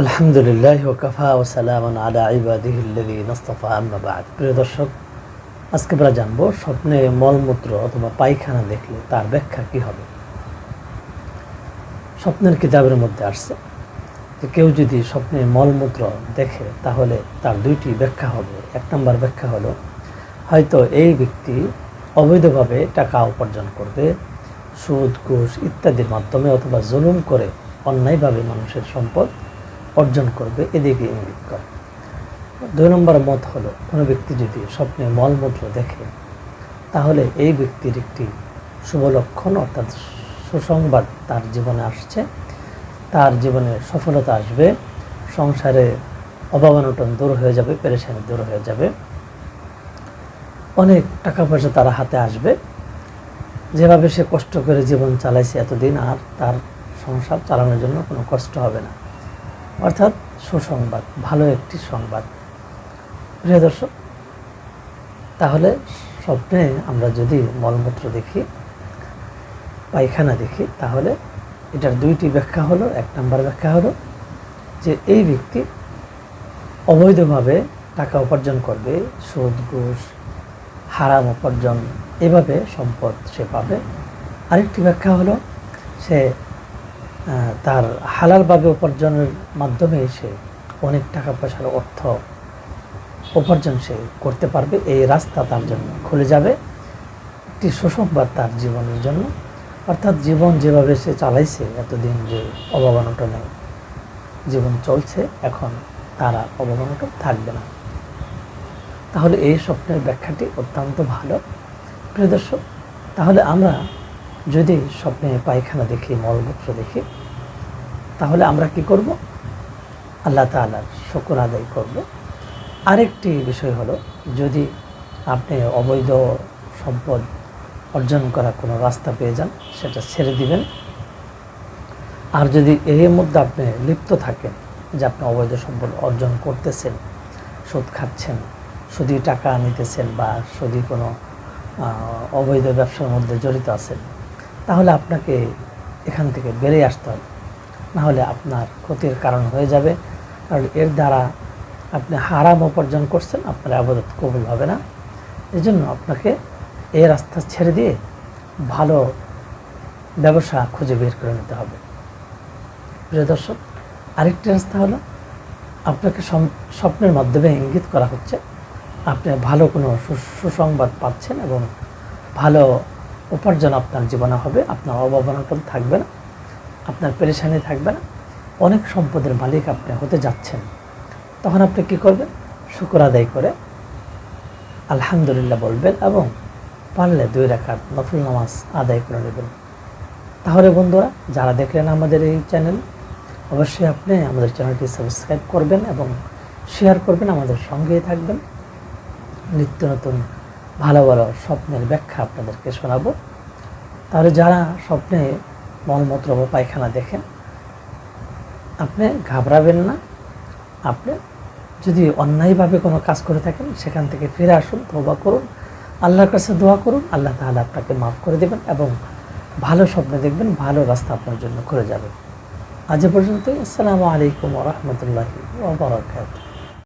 আলহামদুলিল্লাহ ওকাফা ও সালাম আলা ইবাদিহিল্লাযী নাস্তাফা আম্মা প্রিয় দর্শক, আজকে আমরা জানব স্বপ্নে মলমূত্র অথবা পায়খানা দেখলে তার ব্যাখ্যা কি হবে? স্বপ্নের কিতাবের মধ্যে আসছে যে কেউ যদি স্বপ্নে মলমূত্র দেখে, তাহলে তার দুইটি ব্যাখ্যা হবে। এক নম্বর ব্যাখ্যা হলো, হয়তো এই ব্যক্তি অবৈধভাবে টাকা উপার্জন করবে, সুদ, ঘুষ ইত্যাদির মাধ্যমে অথবা জুলুম করে অন্যায়ভাবে মানুষের সম্পদ অর্জন করবে, এদিকে ইঙ্গিত করে। দুই নম্বর মত হলো, কোনো ব্যক্তি যদি স্বপ্নে মলমূত্র দেখে, তাহলে এই ব্যক্তির একটি শুভ লক্ষণ অর্থাৎ সুসংবাদ তার জীবনে আসছে। তার জীবনে সফলতা আসবে, সংসারে অভাবানটন দূর হয়ে যাবে, পেরেশানি দূর হয়ে যাবে। অনেক টাকা পয়সা তার হাতে আসবে। যেভাবে সে কষ্ট করে জীবন চালাইছে এতদিন, আর তার সংসার চালানোর জন্য কোনো কষ্ট হবে না। অর্থাৎ সুসংবাদ, ভালো একটি সংবাদ। প্রিয় দর্শক, তাহলে স্বপ্নে আমরা যদি মলমূত্র দেখি, পায়খানা দেখি, তাহলে এটার দুইটি ব্যাখ্যা হলো, এক নম্বর ব্যাখ্যা হলো যে এই ব্যক্তি অবৈধভাবে টাকা উপার্জন করবে, সুদ, ঘুষ, হারাম উপার্জন, এভাবে সম্পদ সে পাবে। আরেকটি ব্যাখ্যা হলো, সে তার হালালভাবে উপার্জনের মাধ্যমে সে অনেক টাকা পয়সার অর্থ উপার্জন সে করতে পারবে। এই রাস্তা তার জন্য খুলে যাবে। একটি সুসংবাদ তার জীবনের জন্য। অর্থাৎ জীবন যেভাবে সে চালাইছে, এতদিন যে অভাবানটনে জীবন চলছে, এখন তারা অভাবানটন থাকবে না। তাহলে এই স্বপ্নের ব্যাখ্যাটি অত্যন্ত ভালো। প্রিয় দর্শক, তাহলে আমরা যদি স্বপ্নে পায়খানা দেখি, মলমূত্র দেখি, তাহলে আমরা কি করব? আল্লাহ তালার শকুর আদায় করব। আরেকটি বিষয় হলো, যদি আপনি অবৈধ সম্পদ অর্জন করা কোনো রাস্তা পেয়ে যান, সেটা ছেড়ে দিবেন। আর যদি এর মধ্যে আপনি লিপ্ত থাকেন, যে আপনি অবৈধ সম্পদ অর্জন করতেছেন, সুদ খাচ্ছেন, সুদি টাকা নিতেছেন বা সুদি কোনো অবৈধ ব্যবসার মধ্যে জড়িত আছেন তাহলে আপনাকে এখান থেকে বেরিয়ে আসতে হবে। নাহলে আপনার ক্ষতির কারণ হয়ে যাবে। কারণ এর দ্বারা আপনি হারাম উপার্জন করছেন, আপনার আবাদত কবুল হবে না। এই জন্য আপনাকে এই রাস্তা ছেড়ে দিয়ে ভালো ব্যবসা খুঁজে বের করে নিতে হবে। প্রিয় দর্শক, আরেকটি রাস্তা হলো, আপনাকে স্বপ্নের মাধ্যমে ইঙ্গিত করা হচ্ছে, আপনি ভালো কোনো সুসংবাদ পাচ্ছেন এবং ভালো উপার্জন আপনার জীবনে হবে, আপনার অভাবনটন থাকবে না, আপনার পেরেশানি থাকবে না, অনেক সম্পদের মালিক আপনি হতে যাচ্ছেন। তখন আপনি কি করবেন? শুকর আদায় করে আলহামদুলিল্লাহ বলবেন এবং পারলে দুই রাখার নফল নামাজ আদায় করে নেবেন। তাহলে বন্ধুরা, যারা দেখলেন আমাদের এই চ্যানেল অবশ্যই আপনি আমাদের চ্যানেলটি সাবস্ক্রাইব করবেন এবং শেয়ার করবেন, আমাদের সঙ্গেই থাকবেন। নিত্য নতুন ভালো ভালো স্বপ্নের ব্যাখ্যা আপনাদেরকে শোনাবো। তাহলে যারা স্বপ্নে মলমূত্র বা পায়খানা দেখেন, আপনি ঘাবড়াবেন না। আপনি যদি অন্যায়ভাবে কোনো কাজ করে থাকেন, সেখান থেকে ফিরে আসুন তৌবা করুন, আল্লাহর কাছে দোয়া করুন, আল্লাহ তাহলে আপনাকে মাফ করে দেবেন এবং ভালো স্বপ্ন দেখবেন, ভালো রাস্তা আপনার জন্য করে যাবে। আজ এ পর্যন্তই। আসসালামু আলাইকুম রহমতুল্লাহি ওবরাকাতুহ